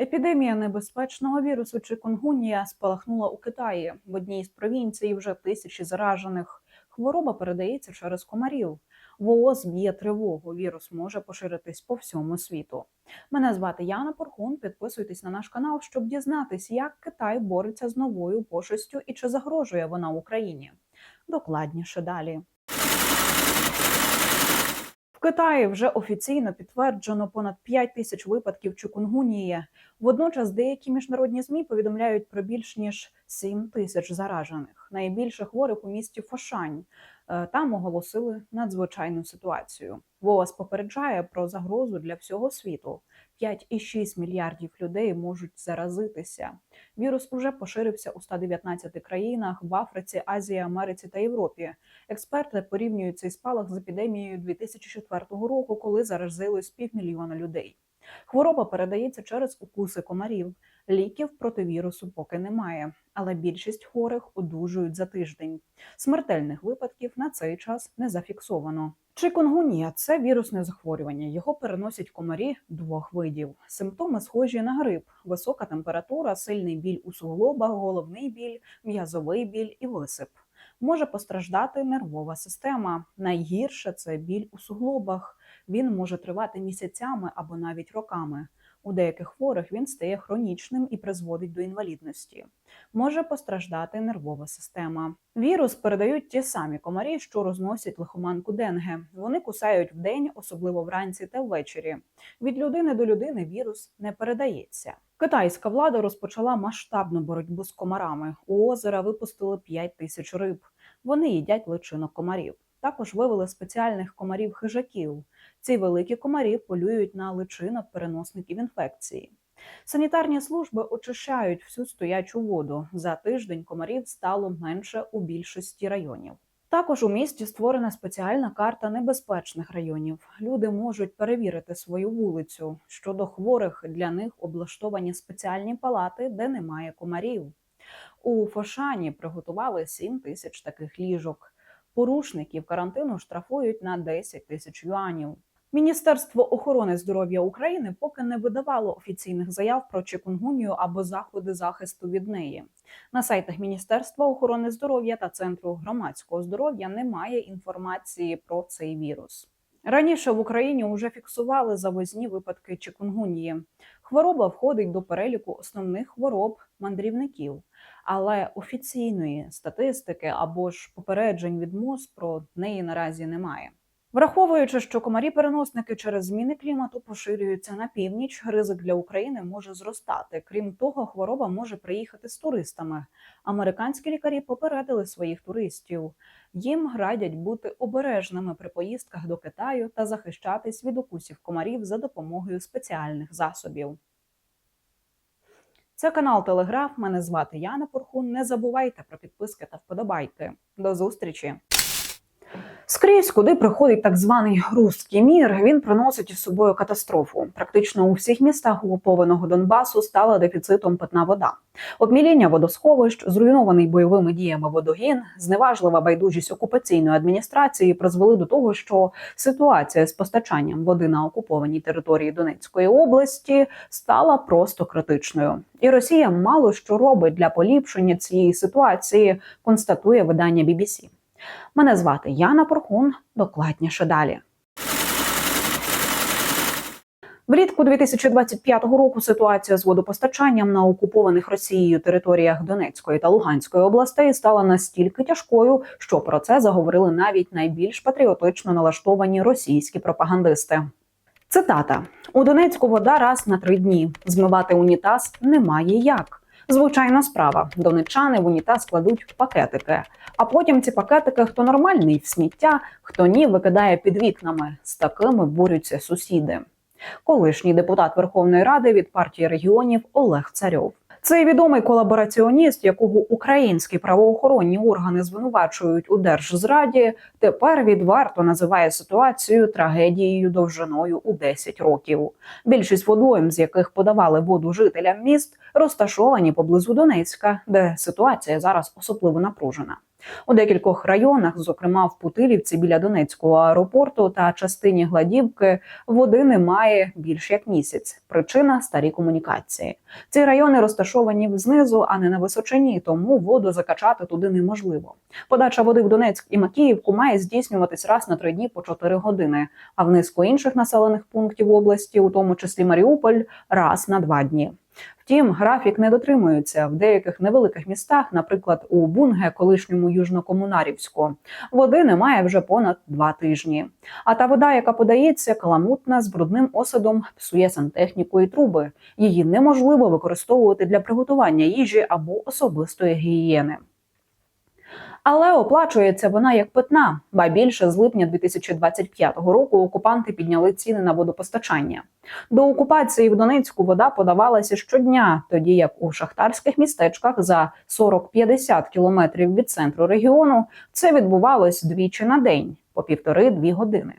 Епідемія небезпечного вірусу чикунгунія спалахнула у Китаї. В одній з провінцій вже тисячі заражених. Хвороба передається через комарів. ВООЗ б'є тривогу. Вірус може поширитись по всьому світу. Мене звати Яна Порхун. Підписуйтесь на наш канал, щоб дізнатись, як Китай бореться з новою пошестю і чи загрожує вона Україні. Докладніше далі. Китаї вже офіційно підтверджено понад 5 тисяч випадків чукунгунії. Водночас деякі міжнародні змі повідомляють про більш ніж 7 тисяч заражених. Найбільше хворих у місті Фошань. Е, Там оголосили надзвичайну ситуацію. ВООЗ попереджає про загрозу для всього світу. 5,6 мільярдів людей можуть заразитися. Вірус уже поширився у 119 країнах в Африці, Азії, Америці та Європі. Експерти порівнюють цей спалах з епідемією 2004 року, коли заразилось півмільйона людей. Хвороба передається через укуси комарів. Ліків проти вірусу поки немає, але більшість хворих одужують за тиждень. Смертельних випадків на цей час не зафіксовано. Чикунгунія – це вірусне захворювання. Його переносять комарі двох видів. Симптоми схожі на грип: висока температура, сильний біль у суглобах, головний біль, м'язовий біль і висип. Може постраждати нервова система. Найгірше це біль у суглобах. Він може тривати місяцями або навіть роками. У деяких хворих він стає хронічним і призводить до інвалідності. Може постраждати нервова система. Вірус передають ті самі комарі, що розносять лихоманку денге. Вони кусають вдень, особливо вранці та ввечері. Від людини до людини вірус не передається. Китайська влада розпочала масштабну боротьбу з комарами. У озера випустили 5 тисяч риб. Вони їдять личинок комарів. Також вивели спеціальних комарів-хижаків. Ці великі комарі полюють на личинок переносників інфекції. Санітарні служби очищають всю стоячу воду. За тиждень комарів стало менше у більшості районів. Також у місті створена спеціальна карта небезпечних районів. Люди можуть перевірити свою вулицю. Щодо хворих для них облаштовані спеціальні палати, де немає комарів. У Фошані приготували 7 тисяч таких ліжок. Порушників карантину штрафують на 10 тисяч юанів. Міністерство охорони здоров'я України поки не видавало офіційних заяв про чикунгунію або заходи захисту від неї. На сайтах Міністерства охорони здоров'я та Центру громадського здоров'я немає інформації про цей вірус. Раніше в Україні вже фіксували завозні випадки чикунгунії. Хвороба входить до переліку основних хвороб мандрівників, але офіційної статистики або ж попереджень від МОЗ про неї наразі немає. Враховуючи, що комарі-переносники через зміни клімату поширюються на північ, ризик для України може зростати. Крім того, хвороба може приїхати з туристами. Американські лікарі попередили своїх туристів. Їм радять бути обережними при поїздках до Китаю та захищатись від укусів комарів за допомогою спеціальних засобів. Це канал Телеграф. Мене звати Яна Порхун. Не забувайте про підписки та вподобайки. До зустрічі! Скрізь, куди приходить так званий руський мір, він приносить із собою катастрофу. Практично у всіх містах окупованого Донбасу стала дефіцитом питна вода. Обміління водосховищ, зруйнований бойовими діями водогін, зневажлива байдужість окупаційної адміністрації призвели до того, що ситуація з постачанням води на окупованій території Донецької області стала просто критичною. І Росія мало що робить для поліпшення цієї ситуації, констатує видання BBC. Мене звати Яна Порхун. Докладніше далі. Влітку 2025 року ситуація з водопостачанням на окупованих Росією територіях Донецької та Луганської областей стала настільки тяжкою, що про це заговорили навіть найбільш патріотично налаштовані російські пропагандисти. Цитата: у Донецьку вода раз на три дні. Змивати унітаз немає як. Звичайна справа. Донечани в унітаз кладуть пакетики, а потім ці пакетики хто нормальний в сміття, хто ні, викидає під вікнами. З такими борються сусіди. Колишній депутат Верховної Ради від партії регіонів Олег Царьов. Цей відомий колабораціоніст, якого українські правоохоронні органи звинувачують у держзраді, тепер відверто називає ситуацію трагедією довжиною у 10 років. Більшість водойм, з яких подавали воду жителям міст, розташовані поблизу Донецька, де ситуація зараз особливо напружена. У декількох районах, зокрема в Путилівці біля Донецького аеропорту та частині Гладівки, води немає більш як місяць. Причина старі комунікації. Ці райони розташовані знизу, а не на височині, тому воду закачати туди неможливо. Подача води в Донецьк і Макіївку має здійснюватись раз на три дні по 4 години, а в низку інших населених пунктів області, у тому числі Маріуполь, раз на два дні. Втім, графік не дотримується в деяких невеликих містах, наприклад, у Бунге, колишньому Южнокомунарівську, води немає вже понад два тижні. А та вода, яка подається, каламутна з брудним осадом, псує сантехніку і труби. Її неможливо використовувати для приготування їжі або особистої гігієни. Але оплачується вона як питна, ба більше з липня 2025 року окупанти підняли ціни на водопостачання. До окупації в Донецьку вода подавалася щодня, тоді як у шахтарських містечках за 40-50 кілометрів від центру регіону це відбувалось двічі на день по півтори-дві години.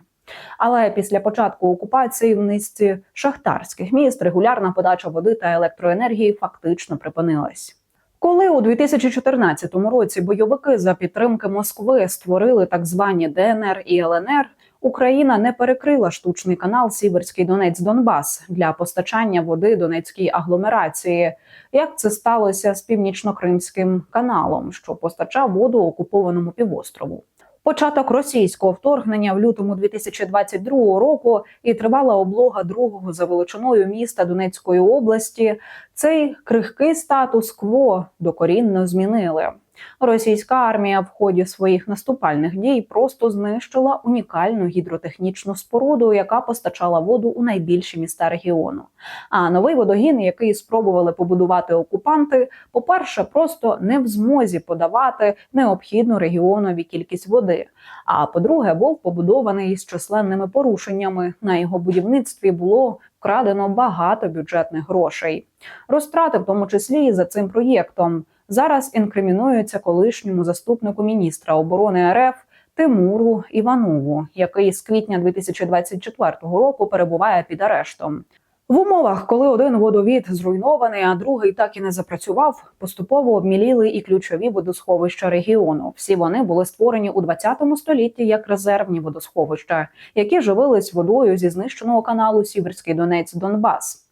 Але після початку окупації в низці шахтарських міст регулярна подача води та електроенергії фактично припинилась. Коли у 2014 році бойовики за підтримки Москви створили так звані ДНР і ЛНР, Україна не перекрила штучний канал Сіверський Донець Донбас для постачання води Донецькій агломерації. Як це сталося з північно-кримським каналом, що постачав воду окупованому півострову? Початок російського вторгнення в лютому 2022 року і тривала облога другого за величиною міста Донецької області. Цей крихкий статус-кво докорінно змінили. Російська армія в ході своїх наступальних дій просто знищила унікальну гідротехнічну споруду, яка постачала воду у найбільші міста регіону. А новий водогін, який спробували побудувати окупанти, по-перше, просто не в змозі подавати необхідну регіонові кількість води. А по-друге, був побудований з численними порушеннями. На його будівництві було вкрадено багато бюджетних грошей. Розтрати, в тому числі і за цим проєктом зараз інкримінується колишньому заступнику міністра оборони РФ Тимуру Іванову, який з квітня 2024 року перебуває під арештом. В умовах, коли один водовід зруйнований, а другий так і не запрацював, поступово обміліли і ключові водосховища регіону. Всі вони були створені у 20 столітті як резервні водосховища, які живились водою зі знищеного каналу Сіверський Донець Донбас.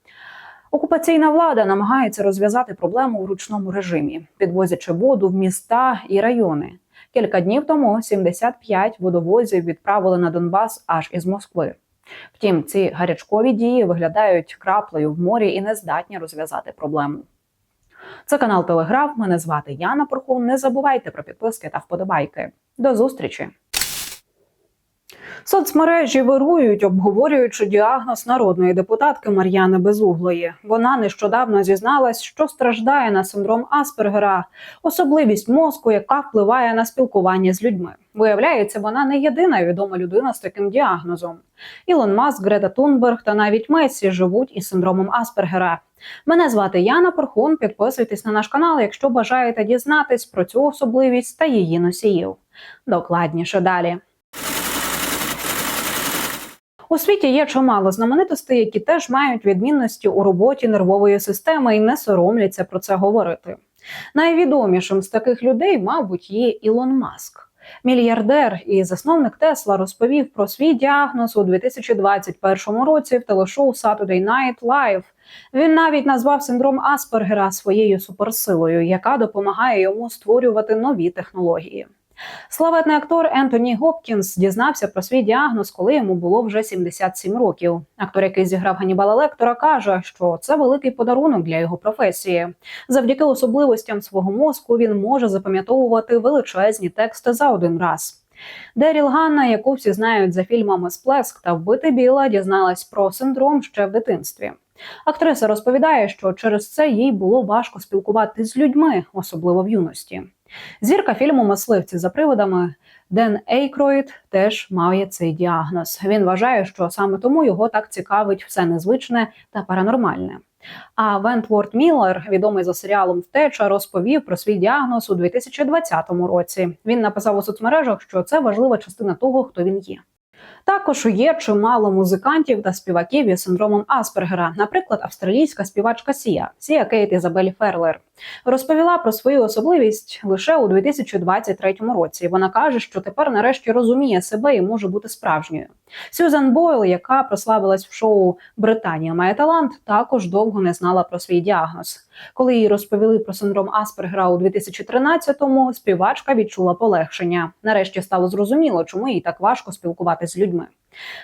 Окупаційна влада намагається розв'язати проблему у ручному режимі, підвозячи воду в міста і райони. Кілька днів тому 75 водовозів відправили на Донбас аж із Москви. Втім, ці гарячкові дії виглядають краплею в морі і не здатні розв'язати проблему. Це канал Телеграф. Мене звати Яна Порхун. Не забувайте про підписки та вподобайки. До зустрічі! Соцмережі вирують, обговорюючи діагноз народної депутатки Мар'яни Безуглої. Вона нещодавно зізналась, що страждає на синдром Аспергера, особливість мозку, яка впливає на спілкування з людьми. Виявляється, вона не єдина відома людина з таким діагнозом. Ілон Маск, Грета Тунберг та навіть Месі живуть із синдромом Аспергера. Мене звати Яна Порхун. Підписуйтесь на наш канал, якщо бажаєте дізнатись про цю особливість та її носіїв. Докладніше далі. У світі є чимало знаменитостей, які теж мають відмінності у роботі нервової системи і не соромляться про це говорити. Найвідомішим з таких людей, мабуть, є Ілон Маск. Мільярдер і засновник Тесла розповів про свій діагноз у 2021 році в телешоу Saturday Night Live. Він навіть назвав синдром Аспергера своєю суперсилою, яка допомагає йому створювати нові технології. Славетний актор Ентоні Гопкінс дізнався про свій діагноз, коли йому було вже 77 років. Актор, який зіграв Ганібала Лектора, каже, що це великий подарунок для його професії. Завдяки особливостям свого мозку він може запам'ятовувати величезні тексти за один раз. Деріл Ганна, яку всі знають за фільмами Сплеск та Вбити Біла, дізналась про синдром ще в дитинстві. Актриса розповідає, що через це їй було важко спілкуватися з людьми, особливо в юності. Зірка фільму Мисливці за приводами Ден Ейкроїд теж має цей діагноз. Він вважає, що саме тому його так цікавить все незвичне та паранормальне. А Вентворд Міллер, відомий за серіалом Втеча, розповів про свій діагноз у 2020 році. Він написав у соцмережах, що це важлива частина того, хто він є. Також є чимало музикантів та співаків із синдромом Аспергера, наприклад, австралійська співачка Сія Сія Кейт Ізабель Ферлер розповіла про свою особливість лише у 2023 році. Вона каже, що тепер нарешті розуміє себе і може бути справжньою. Сюзан Бойл, яка прославилась в шоу Британія має талант, також довго не знала про свій діагноз. Коли їй розповіли про синдром Аспергера у 2013-му, співачка відчула полегшення. Нарешті стало зрозуміло, чому їй так важко спілкуватися з людьми.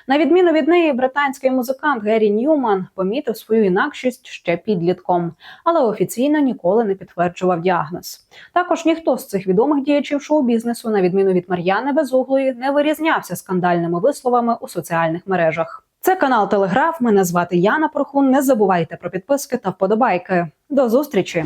На відміну від неї, британський музикант Геррі Ньюман помітив свою інакшість ще підлітком, але офіційно ніколи не підтверджував діагноз. Також ніхто з цих відомих діячів шоу-бізнесу, на відміну від Мар'яни Безуглої, не вирізнявся скандальними висловами у соціальних мережах. Це канал Телеграф. Мене звати Яна Прохун. Не забувайте про підписки та вподобайки. До зустрічі!